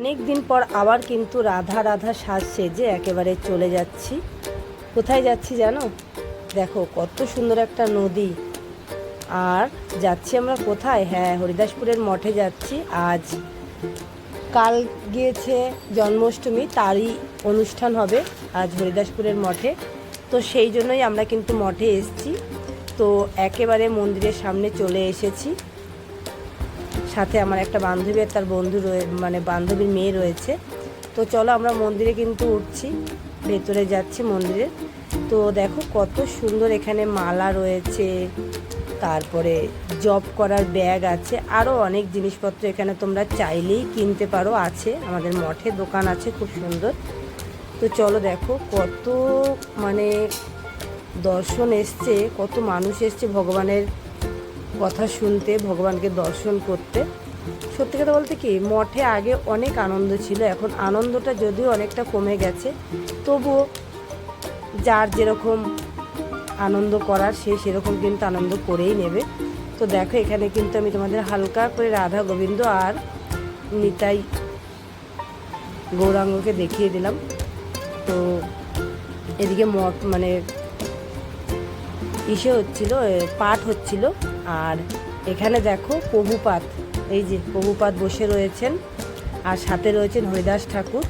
অনেক দিন পর আবার কিন্তু রাধা রাধা সাজ সেজে একেবারে চলে যাচ্ছি। কোথায় যাচ্ছি জানো? দেখো, কত সুন্দর একটা নদী। আর যাচ্ছি আমরা কোথায়? হ্যাঁ হরিদাসপুরের মঠে যাচ্ছি। আজ কাল গিয়েছে জন্মাষ্টমী, তারই অনুষ্ঠান হবে আজ হরিদাসপুরের মঠে। তো সেই জন্যই আমরা কিন্তু মঠে এসেছি। তো একেবারে মন্দিরের সামনে চলে এসেছি। সাথে আমার একটা বান্ধবী তার বন্ধু রয়ে মানে বান্ধবীর মেয়ে রয়েছে। তো চলো আমরা মন্দিরে কিন্তু উঠছি, ভেতরে যাচ্ছি মন্দিরে। তো দেখো কত সুন্দর এখানে মালা রয়েছে, তারপরে জব করার ব্যাগ আছে আরও অনেক জিনিসপত্র এখানে তোমরা চাইলেই কিনতে পারো, আছে, আমাদের মঠে দোকান আছে, খুব সুন্দর। তো চলো দেখো কত মানে দর্শন এসছে, কত মানুষ এসছে ভগবানের কথা শুনতে, ভগবানকে দর্শন করতে। সত্যি কথা বলতে কি, মঠে আগে অনেক আনন্দ ছিল, এখন আনন্দটা যদিও অনেকটা কমে গেছে, তবুও যার যেরকম আনন্দ করার, সে সেরকম কিন্তু আনন্দ করেই নেবে। তো দেখো, এখানে কিন্তু আমি তোমাদের হালকা করে রাধা গোবিন্দ আর নিতাই গৌরাঙ্গকে দেখিয়ে দিলাম। তো এদিকে মঠ মানে ইসে হচ্ছিল পাঠ হচ্ছিল। আর এখানে দেখো প্রভুপাত, এই যে প্রভুপাত বসে রয়েছেন আর সাথে রয়েছেন হরিদাস ঠাকুর।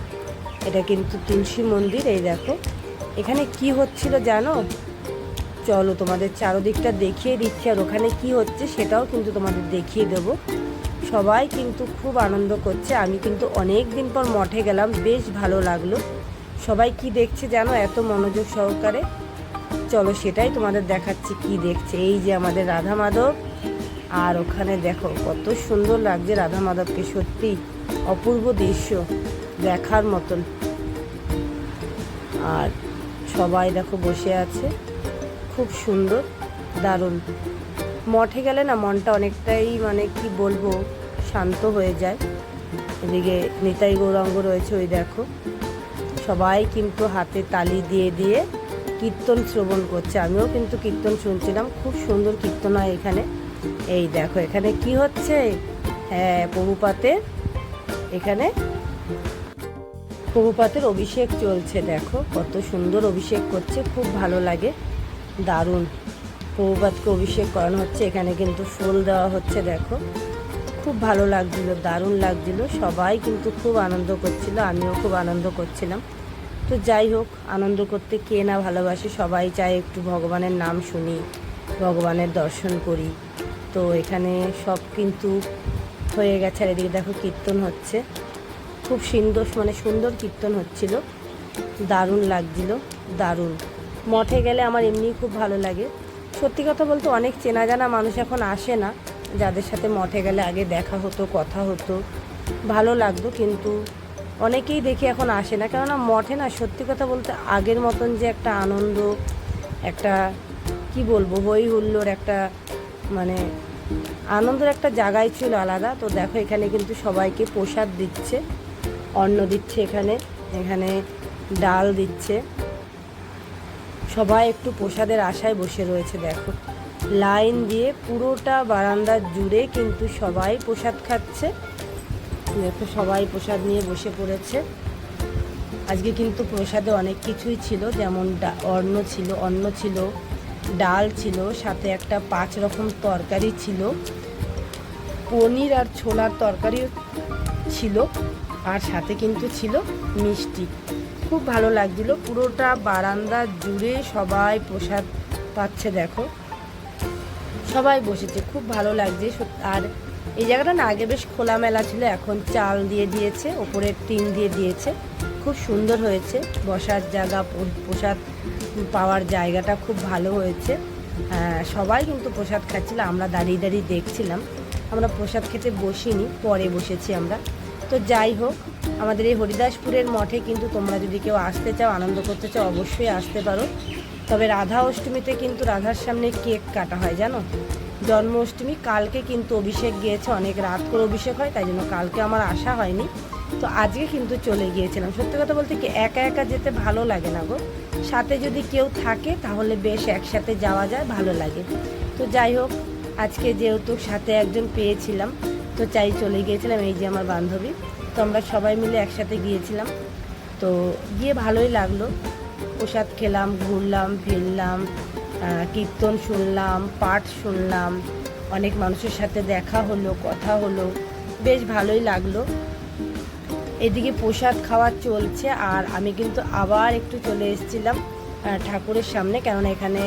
এটা কিন্তু তুলসী মন্দির, এই দেখো। এখানে কি হচ্ছিল জানো? চলো তোমাদের চারদিকটা দেখিয়ে দিচ্ছি আর ওখানে কি হচ্ছে সেটাও কিন্তু তোমাদের দেখিয়ে দেব। সবাই কিন্তু খুব আনন্দ করছে। আমি কিন্তু অনেক দিন পর মঠে গেলাম, বেশ ভালো লাগল। সবাই কি দেখছে জানো এত মনোযোগ সহকারে? চলো সেটাই তোমাদের দেখাচ্ছি কি দেখছে। এই যে আমাদের রাধা মাধব। আর ওখানে দেখো, কত সুন্দর লাগছে রাধা মাধবকে, সত্যি অপূর্ব দৃশ্য দেখার মতন। আর সবাই দেখো বসে আছে, খুব সুন্দর, দারুণ। মঠে গেলে না মনটা অনেকটাই মানে কি বলব, শান্ত হয়ে যায়। এদিকে নিতাই গৌরাঙ্গ রয়েছে, ওই দেখো। সবাই কিন্তু হাতে তালি দিয়ে দিয়ে কীর্তন শ্রবণ করছে। আমিও কিন্তু কীর্তন শুনছিলাম। খুব সুন্দর কীর্তন হয় এখানে। এই দেখো, এখানে কি হচ্ছে? হ্যাঁ প্রভুপাতের এখানে প্রভুপাতের অভিষেক চলছে। দেখো, কত সুন্দর অভিষেক করছে। খুব ভালো লাগে। দারুণ। প্রভুপাতকে অভিষেক করানো হচ্ছে। এখানে কিন্তু ফুল দেওয়া হচ্ছে, দেখো। খুব ভালো লাগছিল, দারুণ লাগছিল। সবাই কিন্তু খুব আনন্দ করছিল। আমিও খুব আনন্দ করছিলাম। তো যাই হোক, আনন্দ করতে কে না ভালোবাসে, সবাই চায় একটু ভগবানের নাম শুনি, ভগবানের দর্শন করি। তো এখানে সব কিন্তু হয়ে গেছে, আর এদিকে দেখো কীর্তন হচ্ছে। খুব সুন্দর মানে সুন্দর কীর্তন হচ্ছিল। দারুণ লাগছিল, দারুণ। মঠে গেলে আমার এমনিই খুব ভালো লাগে। সত্যি কথা বলতে অনেক চেনা জানা মানুষ এখন আসে না, যাদের সাথে মঠে গেলে আগে দেখা হতো, কথা হতো। ভালো লাগতো, কিন্তু অনেকেই দেখি এখন আসে না, কেননা মঠে না, সত্যি কথা বলতে আগের মতন যে একটা আনন্দ, একটা, কি বলব, হই হুল্লোর একটা মানে আনন্দের একটা জায়গায় ছিল আলাদা। তো দেখো এখানে কিন্তু সবাইকে প্রসাদ দিচ্ছে, অন্ন দিচ্ছে এখানে এখানে ডাল দিচ্ছে। সবাই একটু প্রসাদের আশায় বসে রয়েছে, দেখো। লাইন দিয়ে পুরোটা বারান্দা জুড়ে কিন্তু সবাই প্রসাদ খাচ্ছে। দেখো সবাই প্রসাদ নিয়ে বসে পড়েছে। আজকে কিন্তু প্রসাদে অনেক কিছুই ছিল, যেমন অন্ন ছিল অন্ন ছিল, ডাল ছিল, সাথে একটা পাঁচ রকম তরকারি ছিল, পনির আর ছোলার তরকারিও ছিল, আর সাথে কিন্তু ছিল মিষ্টি। খুব ভালো লাগছিল, পুরোটা বারান্দা জুড়ে সবাই প্রসাদ পাচ্ছে, দেখো। সবাই বসেছে, খুব ভালো লাগছে আর এই জায়গাটা না আগে বেশ খোলামেলা ছিল এখন চাল দিয়ে দিয়েছে ওপরে টিন দিয়ে দিয়েছে। খুব সুন্দর হয়েছে বসার জায়গা প্রসাদ পাওয়ার জায়গাটা খুব ভালো হয়েছে। আহ, সবাই কিন্তু প্রসাদ খাচ্ছিল আমরা দাঁড়িয়ে দাঁড়িয়ে দেখছিলাম। আমরা প্রসাদ খেতে বসিনি পরে বসেছি আমরা। তো যাই হোক আমাদের এই হরিদাসপুরের মঠে কিন্তু তোমরা যদি কেউ আসতে চাও আনন্দ করতে চাও অবশ্যই আসতে পারো। তবে রাধা অষ্টমীতে কিন্তু রাধার সামনে কেক কাটা হয় জানো? জন্মাষ্টমী, কালকে কিন্তু অভিষেক গিয়েছে, অনেক রাত করে অভিষেক হয়, তাই জন্য কালকে আমার আসা হয়নি। তো আজকে কিন্তু চলে গিয়েছিলাম। সত্যি কথা বলতে কি, একা একা যেতে ভালো লাগে না গো। সাথে যদি কেউ থাকে, তাহলে বেশ একসাথে যাওয়া যায়, ভালো লাগে। তো যাই হোক, আজকে যেহেতু সাথে একজন পেয়েছিলাম, তো চাই চলে গিয়েছিলাম এই যে আমার বান্ধবী। তো আমরা সবাই মিলে একসাথে গিয়েছিলাম। তো গিয়ে ভালোই লাগল। প্রসাদ খেলাম, ঘুরলাম, ফিরলাম। কীর্তন শুনলাম, পাঠ শুনলাম, অনেক মানুষের সাথে দেখা হলো, কথা হলো, বেশ ভালোই লাগল। এদিকে প্রসাদ খাওয়া চলছে, আর আমি কিন্তু আবার একটু চলে এসেছিলাম ঠাকুরের সামনে, কেননা এখানে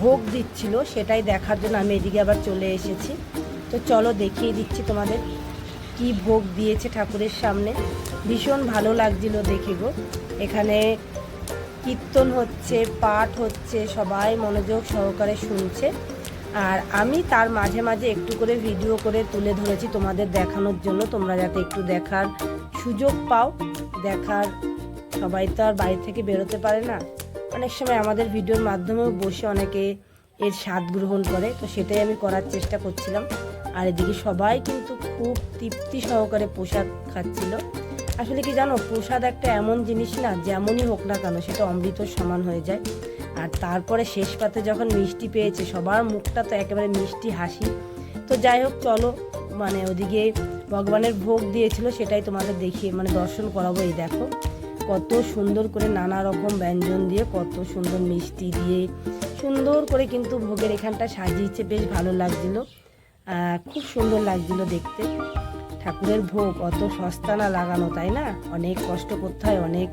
ভোগ দিচ্ছিল, সেটাই দেখার জন্য আমি এদিকে আবার চলে এসেছি। তো চলো দেখিয়ে দিচ্ছি তোমাদের কি ভোগ দিয়েছে ঠাকুরের সামনে। ভীষণ ভালো লাগছিল দেখে গো। এখানে কীর্তন হচ্ছে, পাঠ হচ্ছে, সবাই মনোযোগ সহকারে শুনছে। আর আমি তার মাঝে মাঝে একটু করে ভিডিও করে তুলে ধরেছি তোমাদের দেখানোর জন্য। তোমরা যাতে একটু দেখার সুযোগ পাও। দেখার সবাই তো আর বাড়ি থেকে বেরোতে পারে না। অনেক সময় আমাদের ভিডিওর মাধ্যমেও বসে অনেকে এর স্বাদ গ্রহণ করে, তো সেটাই আমি করার চেষ্টা করছিলাম। আর এদিকে সবাই কিন্তু খুব তৃপ্তি সহকারে পোশাক খাচ্ছিল। আসলে কি জানো, প্রসাদ একটা এমন জিনিস না, যেমনই হোক না কেন, সেটা অমৃতর সমান হয়ে যায়। আর তারপরে শেষ পাতে যখন মিষ্টি পেয়েছে, সবার মুখটা তো একেবারে মিষ্টি হাসি। তো যাই হোক, চলো মানে ওদিকে ভগবানের ভোগ দিয়েছিল, সেটাই তোমাদের দেখিয়ে মানে দর্শন করাবো। এই দেখো, কত সুন্দর করে নানা রকম ব্যঞ্জন দিয়ে, কত সুন্দর মিষ্টি দিয়ে, সুন্দর করে কিন্তু ভোগের এখানটা সাজিয়েছে, বেশ ভালো লাগছিল। খুব সুন্দর লাগছিল দেখতে। ঠাকুরের ভোগ অত সস্তা না লাগানো, তাই না? অনেক কষ্ট করতে হয়, অনেক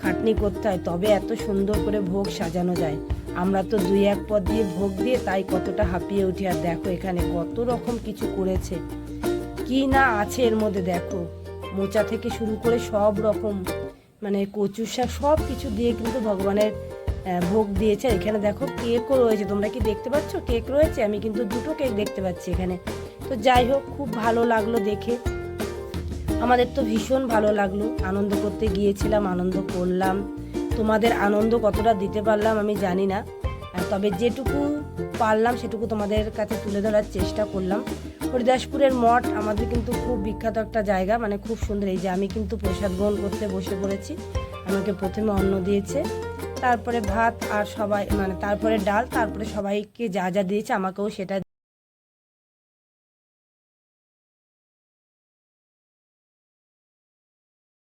খাটনি করতে হয়, তবে এত সুন্দর করে ভোগ সাজানো যায়। আমরা তো দুই এক পদ দিয়ে ভোগ দিয়ে তাই কতটা হাঁপিয়ে উঠি। আর দেখো এখানে কত রকম কিছু করেছে। কি না আছে এর মধ্যে, দেখো। মোচা থেকে শুরু করে সব রকম মানে কচু শাক, সব কিছু দিয়ে কিন্তু ভগবানের ভোগ দিয়েছে। এখানে দেখো কেকও রয়েছে। তোমরা কি দেখতে পাচ্ছ? কেক রয়েছে। আমি কিন্তু দুটো কেক দেখতে পাচ্ছি এখানে। তো যাই হোক, খুব ভালো লাগল দেখে। আমাদের তো ভীষণ ভালো লাগল। আনন্দ করতে গিয়েছিলাম, আনন্দ করলাম। তোমাদের আনন্দ কতটা দিতে পারলাম আমি জানি না। তবে যেটুকু পারলাম, সেটুকু তোমাদের কাছে তুলে ধরার চেষ্টা করলাম। হরিদাসপুরের মঠ আমাদের কিন্তু খুব বিখ্যাত একটা জায়গা মানে খুব সুন্দর। এই যে আমি কিন্তু প্রসাদ গ্রহণ করতে বসে পড়েছি। আমাকে প্রথমে অন্ন দিয়েছে। তারপরে ভাত আর সবাই মানে তারপরে ডাল, তারপরে সবাইকে যা যা দিয়েছে, আমাকেও সেটা